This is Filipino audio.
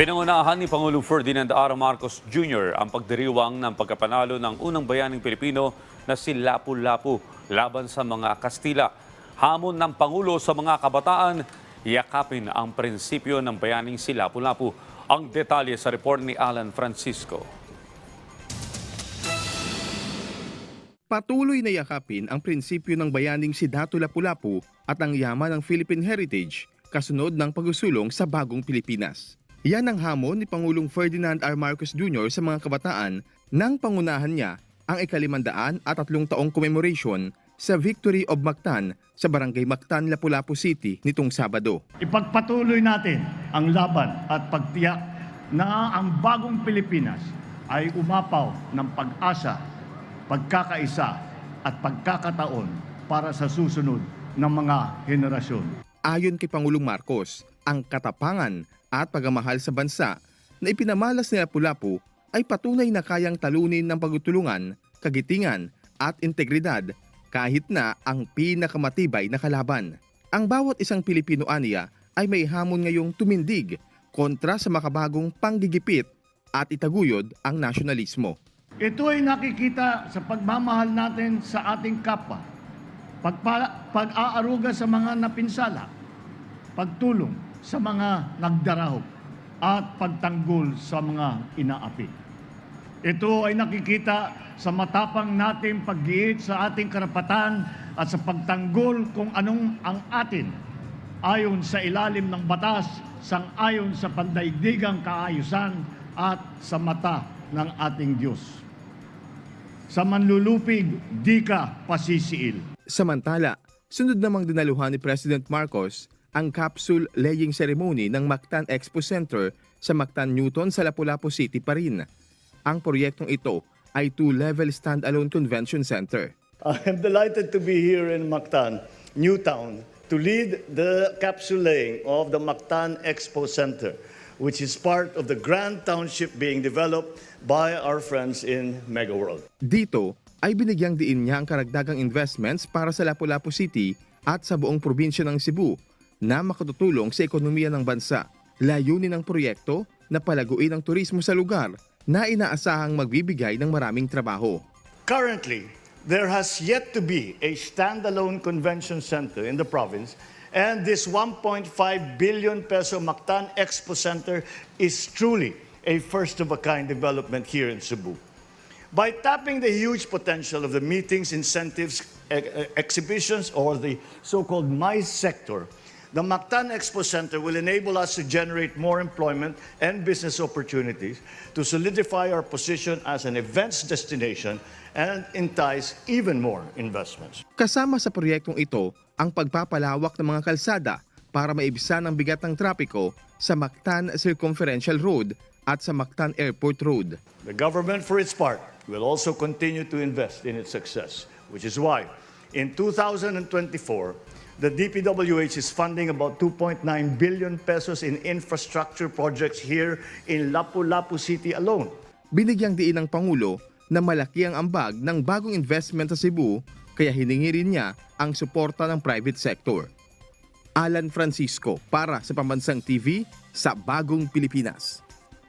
Pinangunahan ni Pangulong Ferdinand R. Marcos Jr. ang pagdiriwang ng pagkapanalo ng unang bayaning Pilipino na si Lapu-Lapu laban sa mga Kastila. Hamon ng Pangulo sa mga kabataan, yakapin ang prinsipyo ng bayaning si Lapu-Lapu. Ang detalye sa report ni Alan Francisco. Patuloy na yakapin ang prinsipyo ng bayaning si Dato Lapu-Lapu at ang yaman ng Philippine Heritage kasunod ng pagsusulong sa bagong Pilipinas. Yan ang hamon ni Pangulong Ferdinand R. Marcos Jr. sa mga kabataan nang pangunahan niya ang ikalimandaan at tatlong taong commemoration sa Victory of Mactan sa Barangay Mactan, Lapu-Lapu City nitong Sabado. Ipagpatuloy natin ang laban at pagtiyak na ang bagong Pilipinas ay umapaw ng pag-asa, pagkakaisa at pagkakataon para sa susunod ng mga henerasyon. Ayon kay Pangulong Marcos, ang katapangan at pagmamahal sa bansa na ipinamalas ni Lapu-Lapu ay patunay na kayang talunin ng pagtutulungan, kagitingan at integridad kahit na ang pinakamatibay na kalaban. Ang bawat isang Pilipino aniya ay may hamon ngayong tumindig kontra sa makabagong panggigipit at itaguyod ang nasyonalismo. Ito ay nakikita sa pagmamahal natin sa ating kapwa, pagpa- pag-aaruga sa mga napinsala, pagtulong sa mga nagdarahop, at pagtanggol sa mga inaapi. Ito ay nakikita sa matapang nating paggiit sa ating karapatan at sa pagtanggol kung anong ang atin ayon sa ilalim ng batas, sang-ayon sa pandaigdigang kaayusan at sa mata ng ating Diyos. Sa manlulupig, di ka pasisiil. Samantala, sunod namang dinaluhan ni President Marcos ang capsule laying ceremony ng Mactan Expo Center sa Mactan Newton sa Lapu-Lapu City pa rin. Ang proyektong ito ay two-level standalone convention center. I am delighted to be here in Mactan, Newtown, to lead the capsule laying of the Mactan Expo Center, which is part of the grand township being developed by our friends in Mega World. Dito ay binigyang diin niya ang karagdagang investments para sa Lapu-Lapu City at sa buong probinsya ng Cebu na makatutulong sa ekonomiya ng bansa. Layunin ng proyekto na palaguin ang turismo sa lugar na inaasahang magbibigay ng maraming trabaho. Currently, there has yet to be a standalone convention center in the province, and this 1.5 billion peso Mactan Expo Center is truly a first-of-a-kind development here in Cebu. By tapping the huge potential of the meetings, incentives, e- e- exhibitions, or the so-called MICE sector, the Mactan Expo Center will enable us to generate more employment and business opportunities, to solidify our position as an events destination, and entice even more investments. Kasama sa proyektong ito ang pagpapalawak ng mga kalsada para maibsan ang bigat ng trapiko sa Mactan Circumferential Road at sa Mactan Airport Road. The government, for its part, will also continue to invest in its success, which is why in 2024, the DPWH is funding about 2.9 billion pesos in infrastructure projects here in Lapu-Lapu City alone. Binigyang diin ng Pangulo na malaki ang ambag ng bagong investment sa Cebu kaya hiningi rin niya ang suporta ng private sector. Alan Francisco para sa Pambansang TV sa Bagong Pilipinas.